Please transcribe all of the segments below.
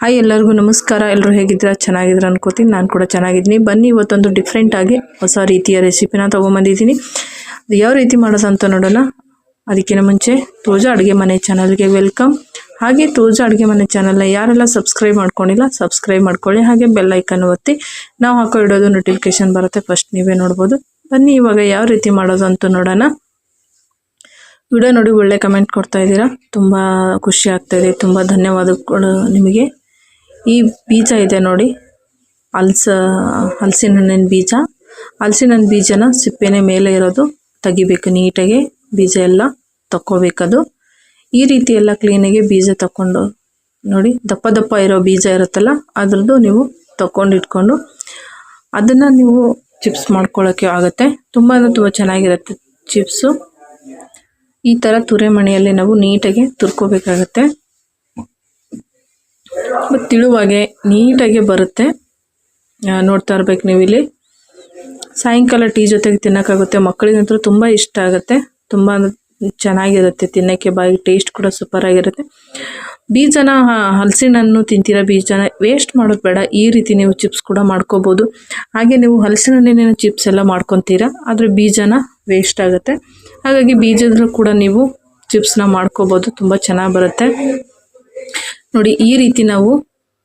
Hi ಎಲ್ಲರಿಗೂ ನಮಸ್ಕಾರ. ಎಲ್ಲರೂ ಹೇಗಿದ್ದೀರಾ? ಚೆನ್ನಾಗಿದ್ದೀರಾ ಅನ್ಕೋತೀನಿ. ನಾನು ಕೂಡ ಚೆನ್ನಾಗಿದ್ದೀನಿ. ಬನ್ನಿ ಇವತ್ತೊಂದು ಡಿಫ್ರೆಂಟಾಗಿ ಹೊಸ ರೀತಿಯ ರೆಸಿಪಿನ ತೊಗೊಂಬಂದಿದ್ದೀನಿ. ಅದು ಯಾವ ರೀತಿ ಮಾಡೋದು ಅಂತ ನೋಡೋಣ. ಅದಕ್ಕಿಂತ ಮುಂಚೆ ತೋಜಾ ಅಡುಗೆ ಮನೆ ಚಾನಲ್ಗೆ ವೆಲ್ಕಮ್. ಹಾಗೆ ತೋಜಾ ಅಡುಗೆ ಮನೆ ಚಾನಲ್ನ ಯಾರೆಲ್ಲ ಸಬ್ಸ್ಕ್ರೈಬ್ ಮಾಡ್ಕೊಂಡಿಲ್ಲ ಸಬ್ಸ್ಕ್ರೈಬ್ ಮಾಡ್ಕೊಳ್ಳಿ. ಹಾಗೆ ಬೆಲ್ ಐಕನ್ ಒತ್ತಿ ನಾವು ಹಾಕೋ ಇಡೋದು ನೋಟಿಫಿಕೇಶನ್ ಬರುತ್ತೆ. ಫಸ್ಟ್ ನೀವೇ ನೋಡ್ಬೋದು. ಬನ್ನಿ ಇವಾಗ ಯಾವ ರೀತಿ ಮಾಡೋದು ಅಂತ ನೋಡೋಣ. ವಿಡಿಯೋ ನೋಡಿ ಒಳ್ಳೆ ಕಮೆಂಟ್ ಕೊಡ್ತಾ ಇದ್ದೀರಾ. ತುಂಬ ಖುಷಿ ಆಗ್ತಾ ಇದೆ. ತುಂಬ ಧನ್ಯವಾದಗಳು ನಿಮಗೆ. ಈ ಬೀಜ ಇದೆ ನೋಡಿ. ಹಲ್ಸ ಹಲಸಿನ ಹಣ್ಣಿನ ಬೀಜ. ಹಲಸಿನ ಹಣ್ಣು ಬೀಜನ ಸಿಪ್ಪೆನೆ ಮೇಲೆ ಇರೋದು. ತೆಗಿಬೇಕು ನೀಟಾಗಿ. ಬೀಜ ಎಲ್ಲ ತಕ್ಕೋಬೇಕದು. ಈ ರೀತಿ ಎಲ್ಲ ಕ್ಲೀನಾಗಿ ಬೀಜ ತಕ್ಕೊಂಡು ನೋಡಿ, ದಪ್ಪ ದಪ್ಪ ಇರೋ ಬೀಜ ಇರುತ್ತಲ್ಲ, ಅದ್ರದ್ದು ನೀವು ತಕೊಂಡು ಇಟ್ಕೊಂಡು ಅದನ್ನು ನೀವು ಚಿಪ್ಸ್ ಮಾಡ್ಕೊಳ್ಳೋಕ್ಕೆ ಆಗುತ್ತೆ. ತುಂಬ ಅಂದರೆ ತುಂಬ ಚೆನ್ನಾಗಿರುತ್ತೆ ಚಿಪ್ಸು ಈ ಥರ ತುರೆಮಣಿಯಲ್ಲಿ ನಾವು ನೀಟಾಗಿ ತುರ್ಕೋಬೇಕಾಗತ್ತೆ. ಮತ್ತು ತಿಳುವಾಗೆ, ನೀಟಾಗಿ ಬರುತ್ತೆ. ನೋಡ್ತಾ ಇರ್ಬೇಕು ನೀವು ಇಲ್ಲಿ ಸಾಯಂಕಾಲ ಟೀ ಜೊತೆಗೆ ತಿನ್ನೋಕ್ಕಾಗುತ್ತೆ. ಮಕ್ಕಳಿಗಂತೂ ತುಂಬ ಇಷ್ಟ ಆಗುತ್ತೆ. ತುಂಬ ಚೆನ್ನಾಗಿರುತ್ತೆ ತಿನ್ನೋಕ್ಕೆ. ಬಾಯಿ ಟೇಸ್ಟ್ ಕೂಡ ಸೂಪರ್ ಆಗಿರುತ್ತೆ. ಬೀಜನ, ಹ- ಹಲಸಿನ ಹಣ್ಣು ತಿಂತೀರ? ಬೀಜನ ವೇಸ್ಟ್ ಮಾಡೋದು ಬೇಡ. ಈ ರೀತಿ ನೀವು ಚಿಪ್ಸ್ ಕೂಡ ಮಾಡ್ಕೋಬೋದು. ಹಾಗೆ ನೀವು ಹಲಸಿನ ಹಣ್ಣಿನ ಚಿಪ್ಸ್ ಎಲ್ಲ ಮಾಡ್ಕೊತೀರಾ? ಆದರೆ ಬೀಜನ ವೇಸ್ಟ್ ಆಗುತ್ತೆ. ಹಾಗಾಗಿ ಬೀಜದಲ್ಲೂ ಕೂಡ ನೀವು ಚಿಪ್ಸ್ನ ಮಾಡ್ಕೋಬೋದು. ತುಂಬ ಚೆನ್ನಾಗಿ ಬರುತ್ತೆ. ನೋಡಿ, ಈ ರೀತಿ ನಾವು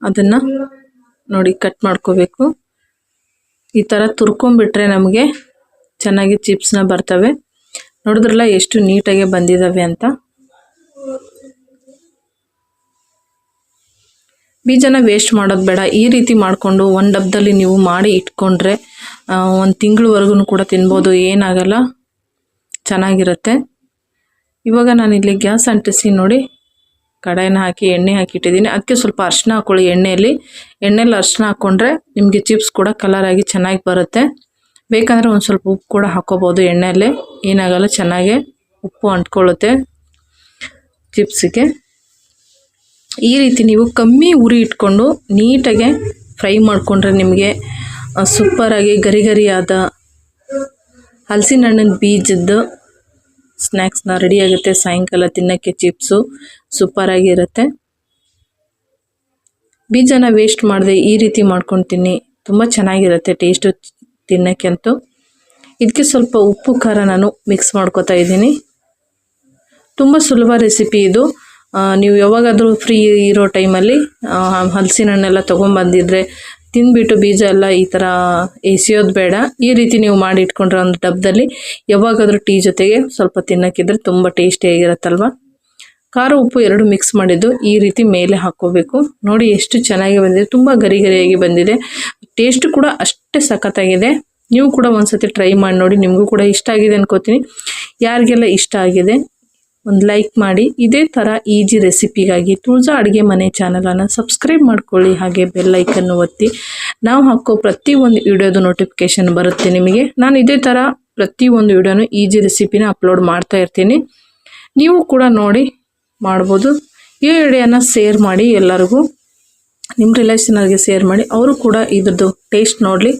ಅದನ್ನು ನೋಡಿ ಕಟ್ ಮಾಡ್ಕೋಬೇಕು. ಈ ಥರ ತುರ್ಕೊಂಡ್ಬಿಟ್ರೆ ನಮಗೆ ಚೆನ್ನಾಗಿ ಚಿಪ್ಸ್ನ ಬರ್ತವೆ. ನೋಡಿದ್ರಲ್ಲ ಎಷ್ಟು ನೀಟಾಗಿ ಬಂದಿದ್ದಾವೆ ಅಂತ. ಬೀಜನ ವೇಸ್ಟ್ ಮಾಡೋದು ಬೇಡ. ಈ ರೀತಿ ಮಾಡಿಕೊಂಡು ಒಂದು ಡಬ್ಬದಲ್ಲಿ ನೀವು ಮಾಡಿ ಇಟ್ಕೊಂಡ್ರೆ ಒಂದು ತಿಂಗಳವರೆಗೂ ಕೂಡ ತಿನ್ಬೋದು. ಏನಾಗಲ್ಲ. ಚೆನ್ನಾಗಿರುತ್ತೆ. ಇವಾಗ ನಾನಿಲ್ಲಿ ಗ್ಯಾಸ್ ಅಂಟಿಸಿ ನೋಡಿ. ಕಡಾಯಿನ ಹಾಕಿ, ಎಣ್ಣೆ ಹಾಕಿ ಇಟ್ಟಿದ್ದೀನಿ. ಅದಕ್ಕೆ ಸ್ವಲ್ಪ ಅರ್ಶಿನ ಹಾಕೊಳ್ಳಿ ಎಣ್ಣೆಯಲ್ಲಿ. ಎಣ್ಣೆಯಲ್ಲಿ ಅರ್ಶಿನ ಹಾಕ್ಕೊಂಡ್ರೆ ನಿಮಗೆ ಚಿಪ್ಸ್ ಕೂಡ ಕಲರಾಗಿ ಚೆನ್ನಾಗಿ ಬರುತ್ತೆ. ಬೇಕಂದರೆ ಒಂದು ಸ್ವಲ್ಪ ಉಪ್ಪು ಕೂಡ ಹಾಕೋಬೋದು ಎಣ್ಣೆಯಲ್ಲಿ. ಏನಾಗಲ್ಲ, ಚೆನ್ನಾಗೆ ಉಪ್ಪು ಅಂಟ್ಕೊಳ್ಳುತ್ತೆ ಚಿಪ್ಸಿಗೆ. ಈ ರೀತಿ ನೀವು ಕಮ್ಮಿ ಉರಿ ಇಟ್ಕೊಂಡು ನೀಟಾಗೆ ಫ್ರೈ ಮಾಡಿಕೊಂಡ್ರೆ ನಿಮಗೆ ಸೂಪರಾಗಿ ಗರಿ ಗರಿಯಾದ ಹಲಸಿನ ಹಣ್ಣಿನ ಬೀಜದ್ದು ಸ್ನ್ಯಾಕ್ಸ್ನ ರೆಡಿ ಆಗುತ್ತೆ. ಸಾಯಂಕಾಲ ತಿನ್ನೋಕ್ಕೆ ಚಿಪ್ಸು ಸೂಪರಾಗಿರುತ್ತೆ ಬೀಜನ ವೇಸ್ಟ್ ಮಾಡದೆ ಈ ರೀತಿ ಮಾಡ್ಕೊಂಡು ತಿನ್ನಿ ತುಂಬ ಚೆನ್ನಾಗಿರುತ್ತೆ ಟೇಸ್ಟು ತಿನ್ನಕ್ಕೆ ಅಂತೂ ಇದಕ್ಕೆ ಸ್ವಲ್ಪ ಉಪ್ಪು, ಖಾರ ನಾನು ಮಿಕ್ಸ್ ಮಾಡ್ಕೊತಾ ಇದ್ದೀನಿ. ತುಂಬ ಸುಲಭ ರೆಸಿಪಿ ಇದು. ನೀವು ಯಾವಾಗಾದರೂ ಫ್ರೀ ಇರೋ ಟೈಮಲ್ಲಿ ಹಲಸಿನ ಹಣ್ಣೆಲ್ಲ ತೊಗೊಂಬಂದಿದ್ರೆ ತಿಂದ್ಬಿಟ್ಟು ಬೀಜ ಎಲ್ಲ ಈ ಥರ ಎಸೆಯೋದು ಬೇಡ. ಈ ರೀತಿ ನೀವು ಮಾಡಿ ಇಟ್ಕೊಂಡ್ರೆ ಒಂದು ಡಬ್ಬದಲ್ಲಿ ಯಾವಾಗಾದರೂ ಟೀ ಜೊತೆಗೆ ಸ್ವಲ್ಪ ತಿನ್ನೋಕ್ಕಿದ್ರೆ ತುಂಬ ಟೇಸ್ಟಿಯಾಗಿರುತ್ತಲ್ವ ಖಾರ ಉಪ್ಪು ಎರಡು ಮಿಕ್ಸ್ ಮಾಡಿದ್ದು ಈ ರೀತಿ ಮೇಲೆ ಹಾಕ್ಕೋಬೇಕು ನೋಡಿ ಎಷ್ಟು ಚೆನ್ನಾಗಿ ಬಂದಿದೆ. ತುಂಬ ಗರಿ ಗರಿಯಾಗಿ ಬಂದಿದೆ. ಟೇಸ್ಟ್ ಕೂಡ ಅಷ್ಟೇ ಸಖತ್ತಾಗಿದೆ. ನೀವು ಕೂಡ ಒಂದ್ಸತಿ ಟ್ರೈ ಮಾಡಿ ನೋಡಿ. ನಿಮಗೂ ಕೂಡ ಇಷ್ಟ ಆಗಿದೆ ಅನ್ಕೋತೀನಿ. ಯಾರಿಗೆಲ್ಲ ಇಷ್ಟ ಆಗಿದೆ? ಒಂದು ಲೈಕ್ ಮಾಡಿ. ಇದೇ ಥರ ಈಜಿ ರೆಸಿಪಿಗಾಗಿ ತುಳಜಾ ಅಡುಗೆ ಮನೆ ಚಾನಲನ್ನು ಸಬ್ಸ್ಕ್ರೈಬ್ ಮಾಡ್ಕೊಳ್ಳಿ. ಹಾಗೆ ಬೆಲ್ ಐಕನ್ನು ಒತ್ತಿ. ನಾವು ಹಾಕೋ ಪ್ರತಿಯೊಂದು ವಿಡಿಯೋದು ನೋಟಿಫಿಕೇಶನ್ ಬರುತ್ತೆ ನಿಮಗೆ. ನಾನು ಇದೇ ಥರ ಪ್ರತಿಯೊಂದು ವಿಡಿಯೋನು ಈಜಿ ರೆಸಿಪಿನ ಅಪ್ಲೋಡ್ ಮಾಡ್ತಾ ಇರ್ತೀನಿ. ನೀವು ಕೂಡ ನೋಡಿ ಮಾಡ್ಬೋದು. ಈ ವಿಡಿಯೋನ ಸೇರ್ ಮಾಡಿ ಎಲ್ಲರಿಗೂ. ನಿಮ್ಮ ರಿಲೇಷನರ್ಗೆ ಸೇರ್ ಮಾಡಿ. ಅವರು ಕೂಡ ಇದ್ರದ್ದು ಟೇಸ್ಟ್ ನೋಡಲಿ.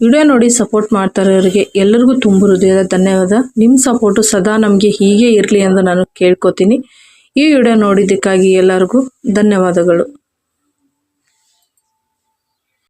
ವಿಡಿಯೋ ನೋಡಿ ಸಪೋರ್ಟ್ ಮಾಡ್ತಾ ಇರೋರಿಗೆ ಎಲ್ಲರಿಗೂ ತುಂಬ ಹೃದಯದ ಧನ್ಯವಾದ. ನಿಮ್ಮ ಸಪೋರ್ಟು ಸದಾ ನಮಗೆ ಹೀಗೆ ಇರಲಿ ಎಂದು ನಾನು ಕೇಳ್ಕೊತೀನಿ. ಈ ವಿಡಿಯೋ ನೋಡಿದ್ದಕ್ಕಾಗಿ ಎಲ್ಲರಿಗೂ ಧನ್ಯವಾದಗಳು.